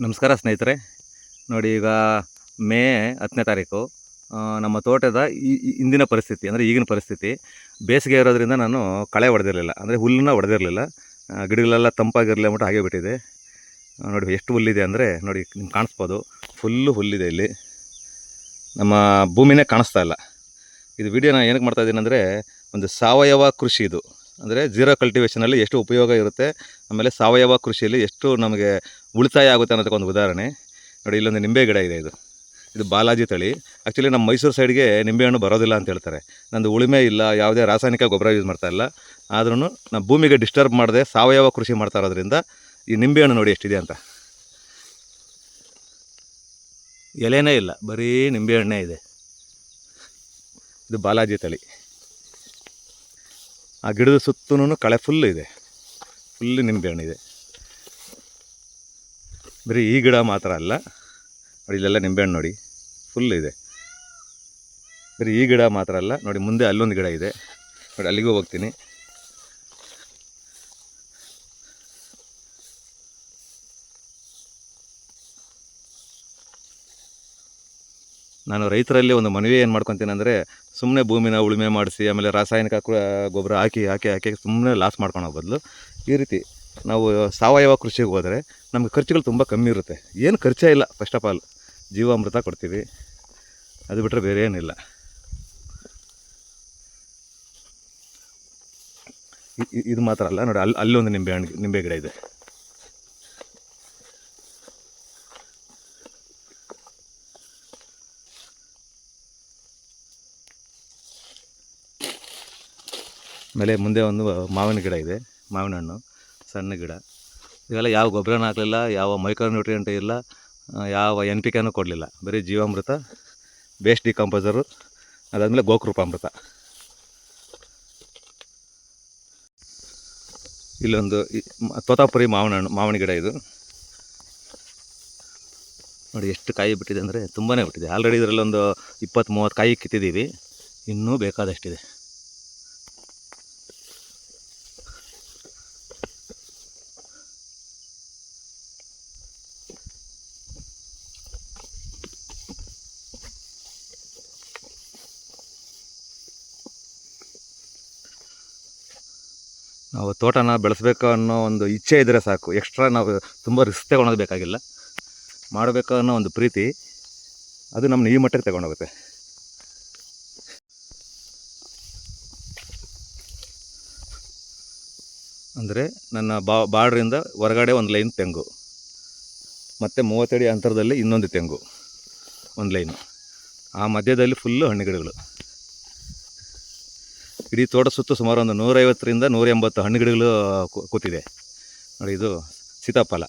ನಮಸ್ಕಾರ ಸ್ನೇಹಿತರೆ. ನೋಡಿ ಈಗ ಮೇ ಹತ್ತನೇ ತಾರೀಕು ನಮ್ಮ ತೋಟದ ಇಂದಿನ ಪರಿಸ್ಥಿತಿ, ಅಂದರೆ ಈಗಿನ ಪರಿಸ್ಥಿತಿ. ಬೇಸಿಗೆ ಇರೋದ್ರಿಂದ ನಾನು ಕಳೆ ಹೊಡೆದಿರಲಿಲ್ಲ ಅಂದರೆ ಹುಲ್ಲನ್ನ ಹೊಡೆದಿರಲಿಲ್ಲ ಗಿಡಗಳೆಲ್ಲ ತಂಪಾಗಿರಲಿ ಅಂದ್ಬಿಟ್ಟು ಹಾಗೆ ಬಿಟ್ಟಿದೆ. ನೋಡಿ ಎಷ್ಟು ಹುಲ್ಲಿದೆ ಅಂದರೆ, ನೋಡಿ ನಿಮ್ಗೆ ಕಾಣಿಸ್ಬೋದು, ಫುಲ್ಲು ಹುಲ್ಲಿದೆ ಇಲ್ಲಿ. ನಮ್ಮ ಭೂಮಿನೇ ಕಾಣಿಸ್ತಾ ಇಲ್ಲ. ಇದು ವಿಡಿಯೋನ ಏನಕ್ಕೆ ಮಾಡ್ತಾ ಇದ್ದೀನಿ ಅಂದರೆ, ಒಂದು ಸಾವಯವ ಕೃಷಿ ಇದು. ಅಂದರೆ ಜೀರೋ ಕಲ್ಟಿವೇಷನಲ್ಲಿ ಎಷ್ಟು ಉಪಯೋಗ ಇರುತ್ತೆ, ಆಮೇಲೆ ಸಾವಯವ ಕೃಷಿಯಲ್ಲಿ ಎಷ್ಟು ನಮಗೆ ಉಳಿತಾಯ ಆಗುತ್ತೆ ಅನ್ನೋದಕ್ಕೆ ಒಂದು ಉದಾಹರಣೆ. ನೋಡಿ, ಇಲ್ಲೊಂದು ನಿಂಬೆ ಗಿಡ ಇದೆ ಇದು. ಇದು ಬಾಲಾಜಿ ತಳಿ. ಆ್ಯಕ್ಚುಲಿ ನಮ್ಮ ಮೈಸೂರು ಸೈಡ್ಗೆ ನಿಂಬೆಹಣ್ಣು ಬರೋದಿಲ್ಲ ಅಂತ ಹೇಳ್ತಾರೆ. ನಂದು ಉಳುಮೆ ಇಲ್ಲ, ಯಾವುದೇ ರಾಸಾಯನಿಕ ಗೊಬ್ಬರ ಯೂಸ್ ಮಾಡ್ತಾ ಇಲ್ಲ. ಆದ್ರೂ ನಮ್ಮ ಭೂಮಿಗೆ ಡಿಸ್ಟರ್ಬ್ ಮಾಡದೆ, ಸಾವಯವ ಕೃಷಿ ಮಾಡ್ತಾ ಇರೋದ್ರಿಂದ ಈ ನಿಂಬೆಹಣ್ಣು ನೋಡಿ ಎಷ್ಟಿದೆ ಅಂತ. ಎಲೆನೇ ಇಲ್ಲ, ಬರೀ ನಿಂಬೆಹಣ್ಣೇ ಇದೆ. ಇದು ಬಾಲಾಜಿ ತಳಿ. ಆ ಗಿಡದ ಸುತ್ತಲೂ ಕಳೆ ಫುಲ್ ಇದೆ. ಫುಲ್ ನಿಂಬೆಹಣ್ಣಿದೆ ಬರೀ ಈ ಗಿಡ ಮಾತ್ರ ಅಲ್ಲ. ನೋಡಿ, ಇಲ್ಲೆಲ್ಲ ನಿಂಬೆಹಣ್ಣು ನೋಡಿ. ಫುಲ್ ಇದೆ. ಬರೀ ಈ ಗಿಡ ಮಾತ್ರ ಅಲ್ಲ. ನೋಡಿ, ಮುಂದೆ ಅಲ್ಲೊಂದು ಗಿಡ ಇದೆ. ನೋಡಿ, ಅಲ್ಲಿಗೂ ಹೋಗ್ತೀನಿ. ನಾನು ರೈತರಲ್ಲಿ ಒಂದು ಮನವಿ ಏನು ಮಾಡ್ಕೊತೀನಿ ಅಂದರೆ ಸುಮ್ಮನೆ ಭೂಮಿನ ಉಳುಮೆ ಮಾಡಿಸಿ, ಆಮೇಲೆ ರಾಸಾಯನಿಕ ಗೊಬ್ಬರ ಹಾಕಿ ಹಾಕಿ ಹಾಕಿ ಸುಮ್ಮನೆ ಲಾಸ್ ಮಾಡ್ಕೊಳೋ ಬದಲು. ಈ ರೀತಿ. ನಾವು ಸಾವಯವ ಕೃಷಿಗೆ ಹೋದರೆ ನಮಗೆ ಖರ್ಚುಗಳು ತುಂಬ ಕಮ್ಮಿ ಇರುತ್ತೆ. ಏನು ಖರ್ಚೇ ಇಲ್ಲ ಫಸ್ಟ್ ಆಫ್ ಆಲ್ ಜೀವಾಮೃತ ಕೊಡ್ತೀವಿ. ಅದು ಬಿಟ್ಟರೆ ಬೇರೆ ಏನಿಲ್ಲ. ಇದು ಮಾತ್ರ ಅಲ್ಲ, ನೋಡಿ, ಅಲ್ಲಿ ಅಲ್ಲೊಂದು ನಿಂಬೆ ಹಣ್ಣು, ನಿಂಬೆ ಗಿಡ ಇದೆ. ಆಮೇಲೆ ಮುಂದೆ ಒಂದು ಮಾವಿನ ಗಿಡ ಇದೆ, ಮಾವಿನ ಹಣ್ಣು. ಸಣ್ಣ ಗಿಡ. ಇವೆಲ್ಲ ಯಾವ ಗೊಬ್ಬರನೂ ಹಾಕಲಿಲ್ಲ, ಯಾವ ಮೈಕ್ರೋ ನ್ಯೂಟ್ರಿಯೆಂಟ್ ಇಲ್ಲ ಯಾವ ಎನ್ ಪಿ ಕೆನೂ ಕೊಡಲಿಲ್ಲ. ಬರೀ ಜೀವಾಮೃತ ಬೇಸ್ಟ್ ಡಿಕಂಪೋಸರು ಅದಾದಮೇಲೆ ಗೋಕೃಪಾಮೃತ. ಇಲ್ಲೊಂದು ತೋತಾಪುರಿ ಮಾವಿನ ಹಣ್ಣು ಮಾವಿನ ಗಿಡ ಇದು. ನೋಡಿ ಎಷ್ಟು ಕಾಯಿ ಬಿಟ್ಟಿದೆ ಅಂದರೆ ತುಂಬಾ ಬಿಟ್ಟಿದೆ. ಆಲ್ರೆಡಿ ಇದರಲ್ಲೊಂದು ಇಪ್ಪತ್ತು ಮೂವತ್ತು ಕಾಯಿ ಕಿತ್ತಿದ್ದೀವಿ. ಇನ್ನೂ ಬೇಕಾದಷ್ಟಿದೆ. ತೋಟನ ಬೆಳೆಸಬೇಕು ಅನ್ನೋ ಒಂದು ಇಚ್ಛೆ ಇದ್ದರೆ ಸಾಕು. ಎಕ್ಸ್ಟ್ರಾ ನಾವು ತುಂಬ ರಿಸ್ಕ್ ತಗೊಳೋದು ಬೇಕಾಗಿಲ್ಲ. ಮಾಡಬೇಕು ಅನ್ನೋ ಒಂದು ಪ್ರೀತಿ, ಅದು ನಮ್ಮನ್ನ ಈ ಮಟ್ಟಕ್ಕೆ ತಗೊಂಡೋಗುತ್ತೆ. ಅಂದರೆ ನನ್ನ ಬಾ, ಬಾರ್ಡ್ರಿಂದ ಹೊರಗಡೆ ಒಂದು ಲೈನ್ ತೆಂಗು. ಮತ್ತು ಮೂವತ್ತಡಿ ಅಂತರದಲ್ಲಿ ಇನ್ನೊಂದು ತೆಂಗು. ಒಂದು ಲೈನು. ಆ ಮಧ್ಯದಲ್ಲಿ ಫುಲ್ಲು ಹಣ್ಣು ಗಿಡಗಳು. ಇಡೀ ತೋಟ ಸುತ್ತು ಸುಮಾರು ಒಂದು ನೂರೈವತ್ತರಿಂದ ನೂರ ಎಂಬತ್ತು ಹಣ್ಣು ಗಿಡಗಳು ಕೂತಿದೆ. ನೋಡಿ ಇದು ಸೀತಾಫಲ.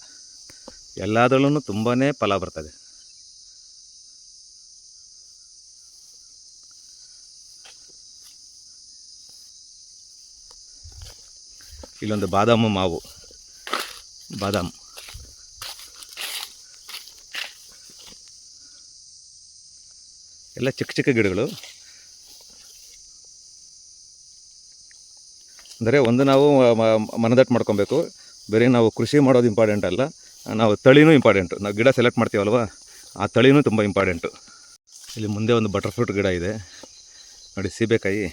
ಎಲ್ಲದರಲ್ಲೂ ತುಂಬಾ ಫಲ ಬರ್ತದೆ. ಇಲ್ಲೊಂದು ಬಾದಾಮು ಮಾವು. ಬಾದಾಮ್. ಎಲ್ಲ ಚಿಕ್ಕ ಚಿಕ್ಕ ಗಿಡಗಳು. ಅಂದರೆ ಒಂದು ನಾವು ಮನದಟ್ಟು ಮಾಡ್ಕೊಬೇಕು. ಬೇರೆ ನಾವು ಕೃಷಿ ಮಾಡೋದು ಇಂಪಾರ್ಟೆಂಟ್ ಅಲ್ಲ. ನಾವು ತಳಿನೂ ಇಂಪಾರ್ಟೆಂಟು ನಾವು ಗಿಡ ಸೆಲೆಕ್ಟ್ ಮಾಡ್ತೀವಲ್ವ? ಆ ತಳಿನೂ ತುಂಬ ಇಂಪಾರ್ಟೆಂಟು ಇಲ್ಲಿ ಮುಂದೆ ಒಂದು ಬಟರ್ ಫ್ರೂಟ್ ಗಿಡ ಇದೆ. ನೋಡಿ ಸೀಬೆಕಾಯಿ.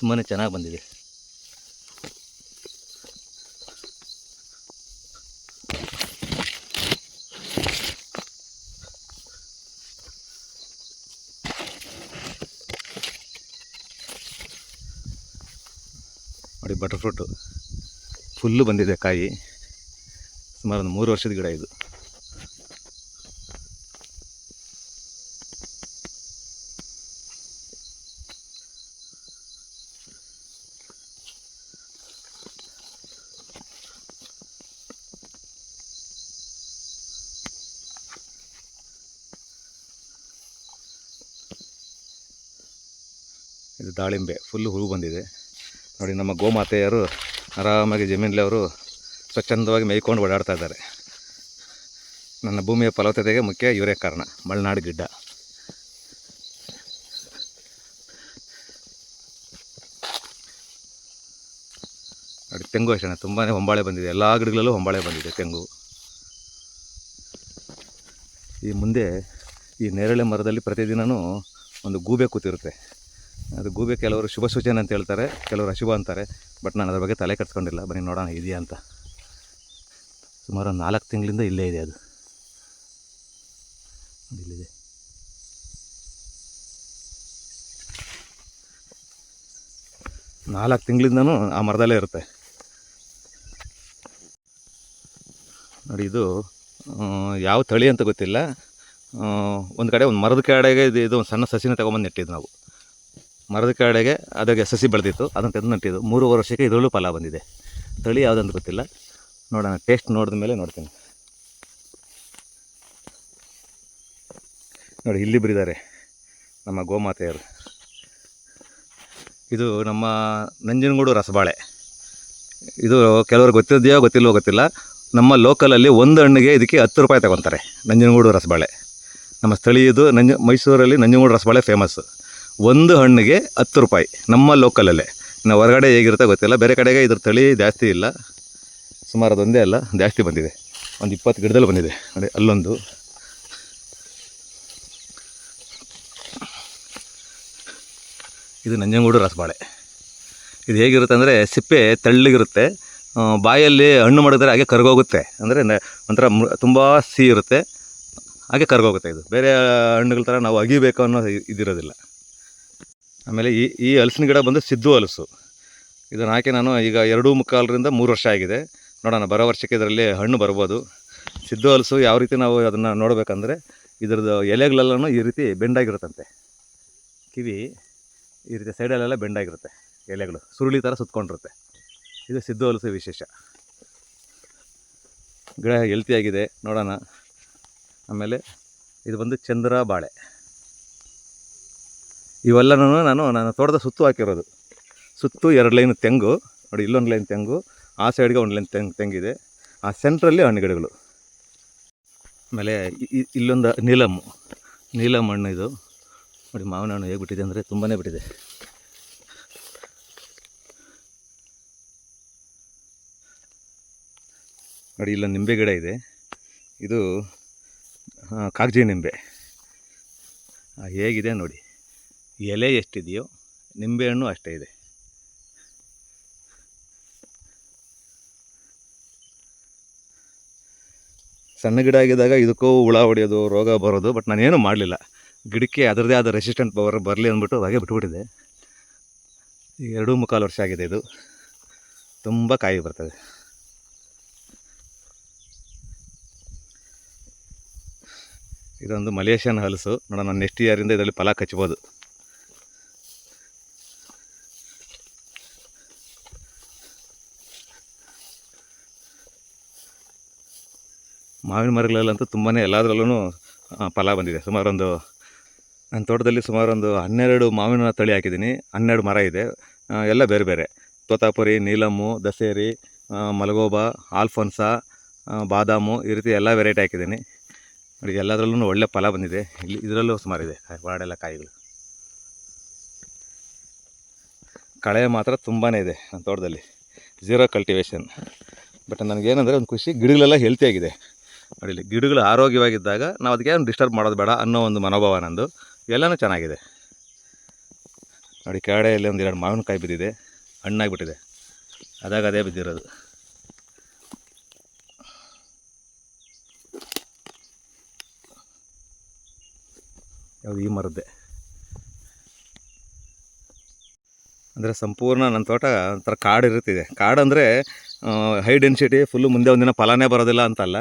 ತುಂಬಾ ಚೆನ್ನಾಗಿ ಬಂದಿದೆ. ನೋಡಿ ಬಟರ್ ಫ್ರೂಟು ಫುಲ್ಲು ಬಂದಿದೆ ಕಾಯಿ. ಸುಮಾರು ಒಂದು ಮೂರು ವರ್ಷದ ಗಿಡ ಇದು. ಇದು ದಾಳಿಂಬೆ ಫುಲ್ಲು ಹೂವು ಬಂದಿದೆ. ನೋಡಿ, ನಮ್ಮ ಗೋಮಾತೆಯರು ಆರಾಮಾಗಿ ಜಮೀನಲ್ಲಿ ಅವರು ಸ್ವಚ್ಛಂದವಾಗಿ ಮೇಯ್ಕೊಂಡು ಓಡಾಡ್ತಾ ಇದ್ದಾರೆ. ನನ್ನ ಭೂಮಿಯ ಫಲವತ್ತತೆಗೆ ಮುಖ್ಯ ಇವರೇ ಕಾರಣ ಮಲೆನಾಡು ಗಿಡ್ಡ. ನೋಡಿ, ತೆಂಗು ಅಷ್ಟೇ ತುಂಬಾ ಹೊಂಬಾಳೆ ಬಂದಿದೆ. ಎಲ್ಲ ಗಿಡಗಳಲ್ಲೂ ಹೊಂಬಾಳೆ ಬಂದಿದೆ ತೆಂಗು. ಈ ಮುಂದೆ ಈ ನೇರಳೆ ಮರದಲ್ಲಿ ಪ್ರತಿದಿನವೂ ಒಂದು ಗೂಬೆ ಕೂತಿರುತ್ತೆ. ಅದು ಗೂಬೆ ಕೆಲವರು ಶುಭ ಸೂಚನೆ ಅಂತ ಹೇಳ್ತಾರೆ, ಕೆಲವರು ಅಶುಭ ಅಂತಾರೆ, ಬಟ್ ನಾನು ಅದ್ರ ಬಗ್ಗೆ ತಲೆ ಕಟ್ಸ್ಕೊಂಡಿಲ್ಲ ಬನ್ನಿ ನೋಡೋಣ, ಇದೆಯಾ ಅಂತ. ಸುಮಾರು ನಾಲ್ಕು ತಿಂಗಳಿಂದ ಇಲ್ಲೇ ಇದೆ ಅದು. ಇಲ್ಲಿದೆ. ನಾಲ್ಕು ತಿಂಗಳಿಂದನೂ ಆ ಮರದಲ್ಲೇ ಇರುತ್ತೆ. ನೋಡಿ, ಇದು ಯಾವ ತಳಿ ಅಂತ ಗೊತ್ತಿಲ್ಲ. ಒಂದು ಕಡೆ ಒಂದು ಮರದ ಕೆಳಗೆ ಇದು ಇದು ಒಂದು ಸಣ್ಣ ಸಸಿನ ತೊಗೊಂಬಂದು ನೆಟ್ಟಿದ್ದು ನಾವು. ಮರದ ಕಡೆಗೆ ಅದಕ್ಕೆ ಸಸಿ ಬೆಳೆದಿತ್ತು. ಅದನ್ನು ತೆಗೆದು ನಟ್ಟಿದ್ದು. ಮೂರುವರೆ ವರ್ಷಕ್ಕೆ ಇದರಲ್ಲೂ ಫಲ ಬಂದಿದೆ. ತಳಿ ಯಾವುದಂತ ಗೊತ್ತಿಲ್ಲ. ನೋಡೋಣ ಟೇಸ್ಟ್ ನೋಡಿದ ಮೇಲೆ ನೋಡ್ತೀನಿ. ನೋಡಿ, ಇಲ್ಲಿ ಬರಿದ್ದಾರೆ ನಮ್ಮ ಗೋಮಾತೆಯರು. ಇದು ನಮ್ಮ ನಂಜನಗೂಡು ರಸಬಾಳೆ. ಇದು ಕೆಲವರು ಗೊತ್ತಿದೆಯೋ ಗೊತ್ತಿಲ್ಲವೋ ಗೊತ್ತಿಲ್ಲ. ನಮ್ಮ ಲೋಕಲಲ್ಲಿ ಒಂದು ಹಣ್ಣಿಗೆ ಇದಕ್ಕೆ ಹತ್ತು ರೂಪಾಯಿ ತಗೊತಾರೆ ನಂಜನಗೂಡು ರಸಬಾಳೆ. ನಮ್ಮ ಸ್ಥಳೀಯದು ನಂಜ, ಮೈಸೂರಲ್ಲಿ ನಂಜನಗೂಡು ರಸಬಾಳೆ ಫೇಮಸ್ ಒಂದು ಹಣ್ಣಿಗೆ ಹತ್ತು ರೂಪಾಯಿ. ನಮ್ಮ ಲೋಕಲಲ್ಲೇ. ಇನ್ನು ಹೊರಗಡೆ ಹೇಗಿರುತ್ತೆ ಗೊತ್ತಿಲ್ಲ. ಬೇರೆ ಕಡೆಗೆ ಇದ್ರ ತಳಿ ಜಾಸ್ತಿ ಇಲ್ಲ. ಸುಮಾರು ಅದೊಂದೇ ಅಲ್ಲ. ಜಾಸ್ತಿ ಬಂದಿದೆ. ಒಂದು ಇಪ್ಪತ್ತು ಗಿಡದಲ್ಲಿ ಬಂದಿದೆ. ಅದೇ ಅಲ್ಲೊಂದು. ಇದು ನಂಜನಗೂಡು ರಸಬಾಳೆ. ಇದು ಹೇಗಿರುತ್ತೆ ಅಂದರೆ ಸಿಪ್ಪೆ ತೆಳ್ಳಗಿರುತ್ತೆ. ಬಾಯಲ್ಲಿ ಹಣ್ಣು ಮಾಡಿದ್ರೆ ಹಾಗೆ ಕರ್ಗೋಗುತ್ತೆ. ಅಂದರೆ ಒಂಥರ ತುಂಬ ಸಿಹಿ ಇರುತ್ತೆ. ಹಾಗೆ ಕರ್ಗೋಗುತ್ತೆ ಇದು. ಬೇರೆ ಹಣ್ಣುಗಳ ಥರ ನಾವು ಅಗಿಬೇಕು ಅನ್ನೋ ಇದಿರೋದಿಲ್ಲ. ಆಮೇಲೆ ಈ ಈ ಹಲಸಿನ ಗಿಡ ಬಂದು ಸಿದ್ದು ಹಲಸು ಇದನ್ನು ಹಾಕಿ ನಾನು ಈಗ ಎರಡೂ ಮುಕ್ಕಾಲರಿಂದ ಮೂರು ವರ್ಷ ಆಗಿದೆ. ನೋಡೋಣ, ಬರೋ ವರ್ಷಕ್ಕೆ ಇದರಲ್ಲಿ ಹಣ್ಣು ಬರ್ಬೋದು. ಸಿದ್ದು ಹಲಸು ಯಾವ ರೀತಿ ನಾವು ಅದನ್ನು ನೋಡಬೇಕಂದ್ರೆ ಇದ್ರದ್ದು ಎಲೆಗಳೆಲ್ಲನೂ ಈ ರೀತಿ ಬೆಂಡಾಗಿರುತ್ತಂತೆ. ಕಿವಿ ಈ ರೀತಿ ಸೈಡಲ್ಲೆಲ್ಲ ಬೆಂಡಾಗಿರುತ್ತೆ ಎಲೆಗಳು. ಸುರುಳಿ ಥರ ಸುತ್ಕೊಂಡಿರುತ್ತೆ. ಇದು ಸಿದ್ದು ಹಲಸು ವಿಶೇಷ. ಗಿಡ ಹೆಲ್ತಿಯಾಗಿದೆ ನೋಡೋಣ. ಆಮೇಲೆ ಇದು ಬಂದು ಚಂದ್ರ ಬಾಳೆ ಇವೆಲ್ಲನೂ ನಾನು ನನ್ನ ತೋಟದ ಸುತ್ತು ಹಾಕಿರೋದು. ಸುತ್ತು ಎರಡು ಲೈನ್ ತೆಂಗು, ನೋಡಿ ಇಲ್ಲೊಂದು ಲೈನ್ ತೆಂಗು, ಆ ಸೈಡ್ಗೆ ಒಂದು ಲೈನ್ ತೆಂಗು, ತೆಂಗಿದೆ. ಆ ಸೆಂಟ್ರಲ್ಲಿ ಹಣ್ಣು ಗಿಡಗಳು ಆಮೇಲೆ ಇಲ್ಲೊಂದು ನೀಲಮ್ಮು ನೀಲಮ್ ಹಣ್ಣು ಇದು. ನೋಡಿ ಮಾವಿನ ಹಣ್ಣು ಹೇಗೆ ಬಿಟ್ಟಿದೆ ಅಂದರೆ ತುಂಬಾ ಬಿಟ್ಟಿದೆ. ನೋಡಿ ಇಲ್ಲೊಂದು ನಿಂಬೆ ಗಿಡ ಇದೆ. ಇದು ಕಾಗಜಿ ನಿಂಬೆ. ಹೇಗಿದೆ ನೋಡಿ. ಎಲೆ ಎಷ್ಟಿದೆಯೋ, ನಿಂಬೆಹಣ್ಣು ಅಷ್ಟೇ ಇದೆ. ಸಣ್ಣ ಗಿಡ ಆಗಿದ್ದಾಗ ಇದಕ್ಕೂ ಹುಳ ಹೊಡೆಯೋದು, ರೋಗ ಬರೋದು, ಬಟ್ ನಾನೇನು ಮಾಡಲಿಲ್ಲ. ಗಿಡಕ್ಕೆ ಅದರದೇ ಆದ ರೆಸಿಸ್ಟೆಂಟ್ ಪವರ್ ಬರಲಿ ಅಂದ್ಬಿಟ್ಟು ಹಾಗೆ ಬಿಟ್ಬಿಟ್ಟಿದೆ. ಈಗ ಎರಡು ಮುಕ್ಕಾಲು ವರ್ಷ ಆಗಿದೆ ಇದು. ತುಂಬ ಕಾಯಿ ಬರ್ತದೆ. ಇದೊಂದು ಮಲೇಷಿಯನ್ ಹಲಸು. ನೋಡೋಣ, ನೆಕ್ಸ್ಟ್ ಇಯರಿಂದ ಇದರಲ್ಲಿ ಫಲ ಕಚ್ಬೋದು ಮಾವಿನ ಮರಗಳಲ್ಲಂತೂ ತುಂಬಾ ಎಲ್ಲದರಲ್ಲೂ ಫಲ ಬಂದಿದೆ. ಸುಮಾರೊಂದು ನನ್ನ ತೋಟದಲ್ಲಿ ಸುಮಾರೊಂದು ಹನ್ನೆರಡು ಮಾವಿನ ತಳಿ ಹಾಕಿದ್ದೀನಿ. ಹನ್ನೆರಡು ಮರ ಇದೆ. ಎಲ್ಲ ಬೇರೆ ಬೇರೆ. ತೋತಾಪುರಿ, ನೀಲಮ್ಮು, ದಸೇರಿ ಮಲಗೋಬ, ಆಲ್ಫೋನ್ಸ ಬಾದಾಮು ಈ ರೀತಿ ಎಲ್ಲ ವೆರೈಟಿ ಹಾಕಿದ್ದೀನಿ. ನೋಡಿ ಎಲ್ಲದರಲ್ಲೂ ಒಳ್ಳೆ ಫಲ ಬಂದಿದೆ. ಇಲ್ಲಿ ಇದರಲ್ಲೂ ಸುಮಾರಿದೆ ಇದೆ. ಬಾಡೆಲ್ಲ ಕಾಯಿಗಳು. ಕಳೆ ಮಾತ್ರ ತುಂಬಾ ಇದೆ ನನ್ನ ತೋಟದಲ್ಲಿ. ಝೀರೋ ಕಲ್ಟಿವೇಷನ್ ಬಟ್ ನನಗೇನಂದರೆ ಒಂದು ಖುಷಿ, ಗಿಡಗಳೆಲ್ಲ ಹೆಲ್ತಿಯಾಗಿದೆ ನೋಡಿ ಇಲ್ಲಿ ಗಿಡಗಳು ಆರೋಗ್ಯವಾಗಿದ್ದಾಗ ನಾವು ಅದಕ್ಕೆ ಏನು ಡಿಸ್ಟರ್ಬ್ ಮಾಡೋದು ಬೇಡ ಅನ್ನೋ ಒಂದು ಮನೋಭಾವ ನಂದು. ಎಲ್ಲನೂ ಚೆನ್ನಾಗಿದೆ. ನೋಡಿ ಕೆಳಗಡೆಯಲ್ಲಿ ಒಂದು ಎರಡು ಮಾವಿನಕಾಯಿ ಬಿದ್ದಿದೆ. ಹಣ್ಣಾಗಿಬಿಟ್ಟಿದೆ ಅದಾಗ ಅದೇ ಬಿದ್ದಿರೋದು. ಯಾವುದು ಈ ಮರದ್ದೆ. ಅಂದರೆ ಸಂಪೂರ್ಣ ನನ್ನ ತೋಟ ಒಂಥರ ಕಾಡು ಇರುತ್ತಿದೆ ಕಾಡು ಅಂದರೆ ಹೈ ಡೆನ್ಸಿಟಿ ಫುಲ್ಲು ಮುಂದೆ ಒಂದಿನ ಫಲನೇ ಬರೋದಿಲ್ಲ ಅಂತಲ್ಲ.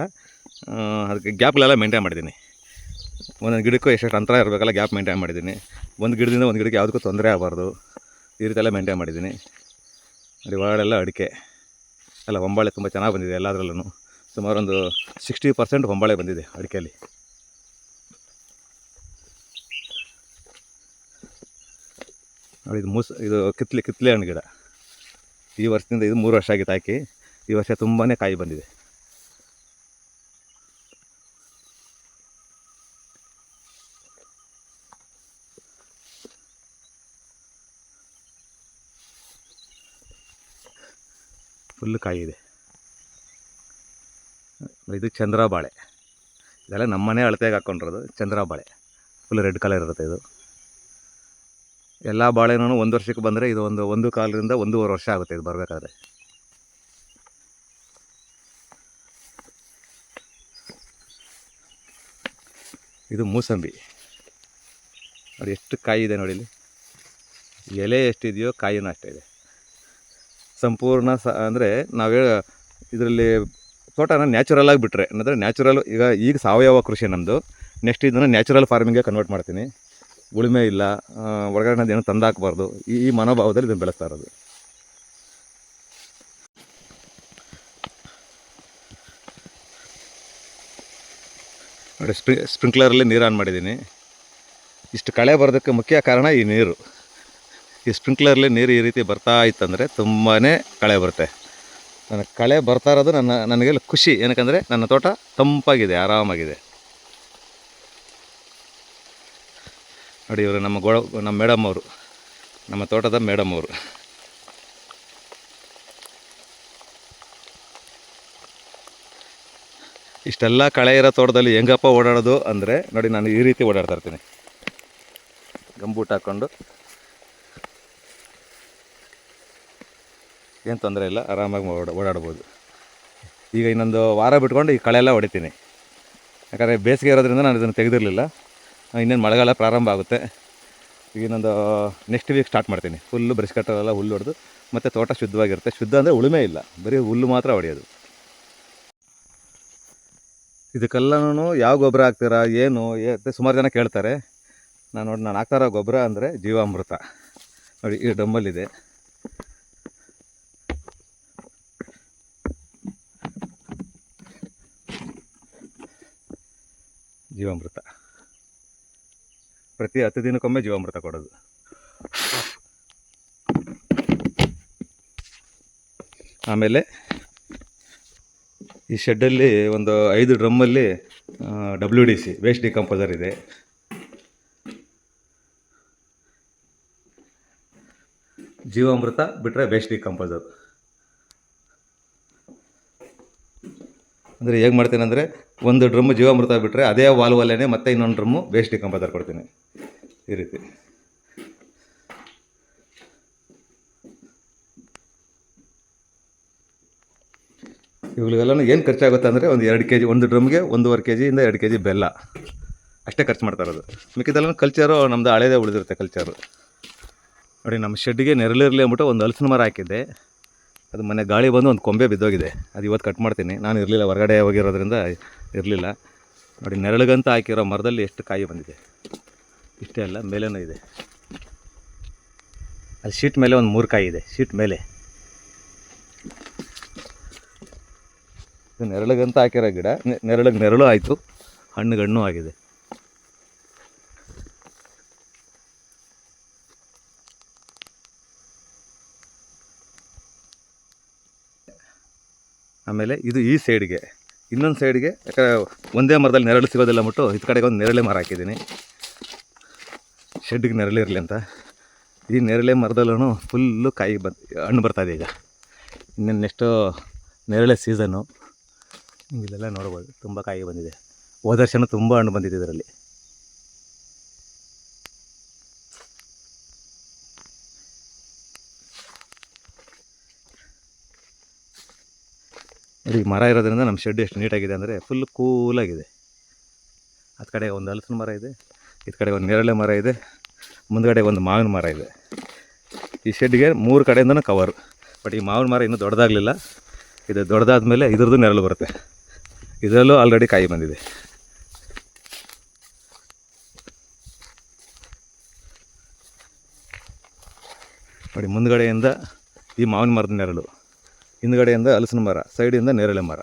ಅದಕ್ಕೆ ಗ್ಯಾಪ್ಗಳೆಲ್ಲ ಮೇಂಟೈನ್ ಮಾಡಿದ್ದೀನಿ. ಒಂದೊಂದು ಗಿಡಕ್ಕೂ ಎಷ್ಟೆಷ್ಟು ಅಂತರ ಇರಬೇಕಲ್ಲ ಗ್ಯಾಪ್ ಮೇಂಟೈನ್ ಮಾಡಿದ್ದೀನಿ. ಒಂದು ಗಿಡದಿಂದ ಒಂದು ಗಿಡಕ್ಕೆ ಯಾವುದಕ್ಕೂ ತೊಂದರೆ ಆಗಬಾರ್ದು. ಈ ರೀತಿ ಎಲ್ಲ ಮೇಂಟೈನ್ ಮಾಡಿದ್ದೀನಿ. ನೋಡಿ ಒಳಗಡೆಲ್ಲ ಅಡಿಕೆ. ಎಲ್ಲ ಹೊಂಬಾಳೆ ತುಂಬ ಚೆನ್ನಾಗಿ ಬಂದಿದೆ ಎಲ್ಲದರಲ್ಲೂ ಸುಮಾರು ಒಂದು ಸಿಕ್ಸ್ಟಿ ಪರ್ಸೆಂಟ್ ಹೊಂಬಾಳೆ ಬಂದಿದೆ ಅಡಿಕೆಯಲ್ಲಿ. ನೋಡಿ, ಇದು ಮೂಸ್, ಇದು ಕಿತ್ಲೆ ಕಿತ್ಲೆ ಹಣ್ಣು ಗಿಡ. ಈ ವರ್ಷದಿಂದ ಇದು ಮೂರು ವರ್ಷ ಆಗಿತ್ತು ಹಾಕಿ ಈ ವರ್ಷ ತುಂಬಾ ಕಾಯಿ ಬಂದಿದೆ. ಫುಲ್ ಕಾಯಿ ಇದೆ. ಇದು ಚಂದ್ರ ಬಾಳೆ ಇದೆಲ್ಲ ನಮ್ಮನೆ ಅಳತೆಗೆ ಹಾಕ್ಕೊಂಡಿರೋದು ಚಂದ್ರ ಬಾಳೆ ಫುಲ್ ರೆಡ್ ಕಲರ್ ಇರುತ್ತೆ ಇದು. ಎಲ್ಲ ಬಾಳೆನೂ ಒಂದು ವರ್ಷಕ್ಕೆ ಬಂದರೆ ಇದು ಒಂದು ಒಂದು ಕಾಲದಿಂದ ಒಂದೂವರೆ ವರ್ಷ ಆಗುತ್ತೆ ಇದು ಬರಬೇಕಾದ್ರೆ. ಇದು ಮೂಸಂಬಿ. ನೋಡಿ ಎಷ್ಟು ಕಾಯಿ ಇದೆ ನೋಡಿ ಇಲ್ಲಿ. ಎಲೆ ಎಷ್ಟಿದೆಯೋ ಕಾಯಿನೂ ಅಷ್ಟೇ ಇದೆ. ಸಂಪೂರ್ಣ ಸ, ಅಂದರೆ ನಾವೇ ಇದರಲ್ಲಿ ತೋಟನ ನ್ಯಾಚುರಲ್ ಆಗಿ ಬಿಟ್ಟರೆ ಅಂದರೆ ನ್ಯಾಚುರಲ್, ಈಗ ಈಗ ಸಾವಯವ ಕೃಷಿ ನಮ್ಮದು ನೆಕ್ಸ್ಟ್ ಇದನ್ನು ನ್ಯಾಚುರಲ್ ಫಾರ್ಮಿಂಗೇ ಕನ್ವರ್ಟ್ ಮಾಡ್ತೀನಿ. ಉಳುಮೆ ಇಲ್ಲ ಒಳಗಡೆ ಹೊರಗಡೆ ಏನು ತಂದಾಕಬಾರ್ದು. ಈ ಈ ಮನೋಭಾವದಲ್ಲಿ ಇದನ್ನು ಬೆಳೆಸ್ತಾ ಇರೋದು. ನೋಡಿ, ಸ್ಪ್ರಿ ಸ್ಪ್ರಿಂಕ್ಲರಲ್ಲಿ ನೀರು ಆನ್ ಮಾಡಿದ್ದೀನಿ ಇಷ್ಟು ಕಳೆ ಬರೋದಕ್ಕೆ ಮುಖ್ಯ ಕಾರಣ ಈ ನೀರು. ಈ ಸ್ಪ್ರಿಂಕ್ಲರ್ಲಿ ನೀರು ಈ ರೀತಿ ಬರ್ತಾ ಇತ್ತಂದರೆ ತುಂಬಾ ಕಳೆ ಬರುತ್ತೆ. ನನಗೆ ಕಳೆ ಬರ್ತಾ ಇರೋದು ನನ್ನ, ನನಗೆ ಖುಷಿ. ಏನಕ್ಕಂದರೆ ನನ್ನ ತೋಟ ತಂಪಾಗಿದೆ, ಆರಾಮಾಗಿದೆ. ನೋಡಿ ಇವರು ನಮ್ಮ ಗೋಳ ನಮ್ಮ ಮೇಡಮ್ ಅವರು. ನಮ್ಮ ತೋಟದ ಮೇಡಮ್ ಅವರು. ಇಷ್ಟೆಲ್ಲ ಕಳೆ ಇರೋ ತೋಟದಲ್ಲಿ ಹೆಂಗಪ್ಪ ಓಡಾಡೋದು ಅಂದರೆ ನೋಡಿ ನಾನು ಈ ರೀತಿ ಓಡಾಡ್ತಾ ಇರ್ತೀನಿ. ಗಂಬೂಟ್ ಹಾಕ್ಕೊಂಡು ಏನು ತೊಂದರೆ ಇಲ್ಲ, ಆರಾಮಾಗಿ ಓಡ, ಓಡಾಡ್ಬೋದು. ಈಗ ಇನ್ನೊಂದು ವಾರ ಬಿಟ್ಕೊಂಡು ಈ ಕಳೆ ಎಲ್ಲ ಹೊಡಿತೀನಿ. ಯಾಕಂದರೆ ಬೇಸಿಗೆ ಇರೋದ್ರಿಂದ ನಾನು ಇದನ್ನು ತೆಗೆದಿರಲಿಲ್ಲ. ಇನ್ನೇನು ಮಳೆಗಾಲ ಪ್ರಾರಂಭ ಆಗುತ್ತೆ. ಈಗ ಇನ್ನೊಂದು ನೆಕ್ಸ್ಟ್ ವೀಕ್ ಸ್ಟಾರ್ಟ್ ಮಾಡ್ತೀನಿ. ಫುಲ್ಲು ಬ್ರಷ್ ಹುಲ್ಲು ಹೊಡೆದು, ಮತ್ತು ತೋಟ ಶುದ್ಧವಾಗಿರುತ್ತೆ. ಶುದ್ಧ ಅಂದರೆ ಉಳುಮೆ ಇಲ್ಲ. ಬರೀ ಹುಲ್ಲು ಮಾತ್ರ ಹೊಡೆಯೋದು. ಇದಕ್ಕೆಲ್ಲನೂ ಯಾವ ಗೊಬ್ಬರ ಹಾಕ್ತೀರಾ, ಏನು ಸುಮಾರು ಜನ ಕೇಳ್ತಾರೆ. ನಾನು ನೋಡಿ, ನಾನು ಹಾಕ್ತಾರೋ ಗೊಬ್ಬರ ಅಂದರೆ ಜೀವಾಮೃತ. ನೋಡಿ, ಈ ಡಮ್ಮಲ್ಲಿದೆ ಜೀವಾಮೃತ. ಪ್ರತಿ ಹತ್ತು ದಿನಕ್ಕೊಮ್ಮೆ ಜೀವಾಮೃತ ಕೊಡೋದು. ಆಮೇಲೆ ಈ ಶೆಡ್ಡಲ್ಲಿ ಒಂದು ಐದು ಡ್ರಮ್ಮಲ್ಲಿ W D C waste decomposer ಇದೆ. ಜೀವಾಮೃತ ಬಿಟ್ಟರೆ ವೇಸ್ಟ್ ಡಿಕಂಪೋಸರ್ ಅಂದರೆ ಹೇಗೆ ಮಾಡ್ತೀನಿ ಅಂದರೆ ಒಂದು ಡ್ರಮ್ಮು ಜೀವಾಮೃತ ಬಿಟ್ಟರೆ ಅದೇ ವಾಲ್ವಲ್ಲೇ ಮತ್ತೆ ಇನ್ನೊಂದು ಡ್ರಮ್ಮು ವೇಸ್ಟ್ ಡಿಕಂಪೋಸರ್ ಕೊಡ್ತೀನಿ ಈ ರೀತಿ. ಇವುಗಳಿಗೆಲ್ಲ ಏನು ಖರ್ಚಾಗುತ್ತೆ ಅಂದರೆ ಒಂದು ಎರಡು ಕೆ ಜಿ ಒಂದು ಡ್ರಮ್ಗೆ ಒಂದೂವರೆ ಕೆ ಜಿಯಿಂದ ಎರಡು ಕೆ ಜಿ ಬೆಲ್ಲ. ಅಷ್ಟೇ ಖರ್ಚು ಮಾಡ್ತಾ ಇರೋದು. ಮಿಕ್ಕಿದೆಲ್ಲ ಕಲ್ಚರು ನಮ್ಮದು ಹಳೇದೇ ಉಳಿದಿರುತ್ತೆ ಕಲ್ಚರು ನೋಡಿ, ನಮ್ಮ ಶೆಡ್ಗೆ ನೆರಳಿರಲಿ ಅಂದ್ಬಿಟ್ಟು ಒಂದು ಹಲಸಿನ ಮರ ಹಾಕಿದ್ದೆ. ಅದು ಮೊನ್ನೆ ಗಾಳಿ ಬಂದು ಒಂದು ಕೊಂಬೆ ಬಿದ್ದೋಗಿದೆ. ಅದು ಇವತ್ತು ಕಟ್ ಮಾಡ್ತೀನಿ. ನಾನು ಇರಲಿಲ್ಲ, ಹೊರಗಡೆ ಹೋಗಿರೋದ್ರಿಂದ ಇರಲಿಲ್ಲ. ನೋಡಿ, ನೆರಳುಗಂತ ಹಾಕಿರೋ ಮರದಲ್ಲಿ ಎಷ್ಟು ಕಾಯಿ ಬಂದಿದೆ. ಇಷ್ಟೇ ಅಲ್ಲ, ಮೇಲೇನೂ ಇದೆ. ಅಲ್ಲಿ ಶೀಟ್ ಮೇಲೆ ಒಂದು ಮೂರು ಕಾಯಿ ಇದೆ, ಶೀಟ್ ಮೇಲೆ. ಇದು ನೆರಳಿಗಂತ ಹಾಕಿರೋ ಗಿಡ. ನೆರಳಿಗೆ ನೆರಳು ಆಯಿತು. ಹಣ್ಣು ಹಣ್ಣು ಆಗಿದೆ. ಆಮೇಲೆ ಇದು ಈ ಸೈಡ್ಗೆ ಇನ್ನೊಂದು ಸೈಡ್ಗೆ ಯಾಕಂದರೆ ಒಂದೇ ಮರದಲ್ಲಿ ನೆರಳು ಸಿಗೋದಿಲ್ಲ ಮಟ್ಟು ಇದು ಕಡೆಗೆ ಒಂದು ನೆರಳೆ ಮರ ಹಾಕಿದ್ದೀನಿ. ಶೆಡ್ಗೆ ಇರಲಿ ಅಂತ. ಈ ನೆರಳೆ ಮರದಲ್ಲೂ ಫುಲ್ಲು ಕಾಯಿ ಬಂದು ಹಣ್ಣು ಬರ್ತಾಯಿದೆ ಈಗ. ಇನ್ನೇನು ನೆಕ್ಸ್ಟು ನೆರಳೆ ಸೀಸನ್ನು ಇಲ್ಲೆಲ್ಲ ನೋಡ್ಬೋದು, ತುಂಬ ಕಾಯಿ ಬಂದಿದೆ. ಹೋದ ವರ್ಷನೂ ತುಂಬ ಹಣ್ಣು ಬಂದಿದೆ ಇದರಲ್ಲಿ. ನೋಡಿ ಮರ ಇರೋದ್ರಿಂದ ನಮ್ಮ ಶೆಡ್ ಎಷ್ಟು ನೀಟಾಗಿದೆ ಅಂದರೆ ಫುಲ್ ಕೂಲಾಗಿದೆ ಅದ ಕಡೆ ಒಂದು ಹಲಸಿನ ಮರ ಇದೆ, ಇದು ಕಡೆ ಒಂದು ನೇರಳೆ ಮರ ಇದೆ, ಮುಂದ್ಗಡೆ ಒಂದು ಮಾವಿನ ಮರ ಇದೆ. ಈ ಶೆಡ್ಗೆ ಮೂರು ಕಡೆಯಿಂದನೂ ಕವರ್ ಬಟ್ ಈ ಮಾವಿನ ಮರ ಇನ್ನೂ ದೊಡ್ಡದಾಗಲಿಲ್ಲ. ಇದು ದೊಡ್ಡದಾದ ಮೇಲೆ ಇದ್ರದ್ದು ನೆರಳು ಬರುತ್ತೆ. ಇದರಲ್ಲೂ ಆಲ್ರೆಡಿ ಕಾಯಿ ಬಂದಿದೆ. ನೋಡಿ, ಮುಂದ್ಗಡೆಯಿಂದ ಈ ಮಾವಿನ ಮರದ ನೆರಳು. ಹಿಂದ್ಗಡೆಯಿಂದ ಹಲಸಿನ ಮರ ಸೈಡಿಂದ ನೇರಳೆ ಮರ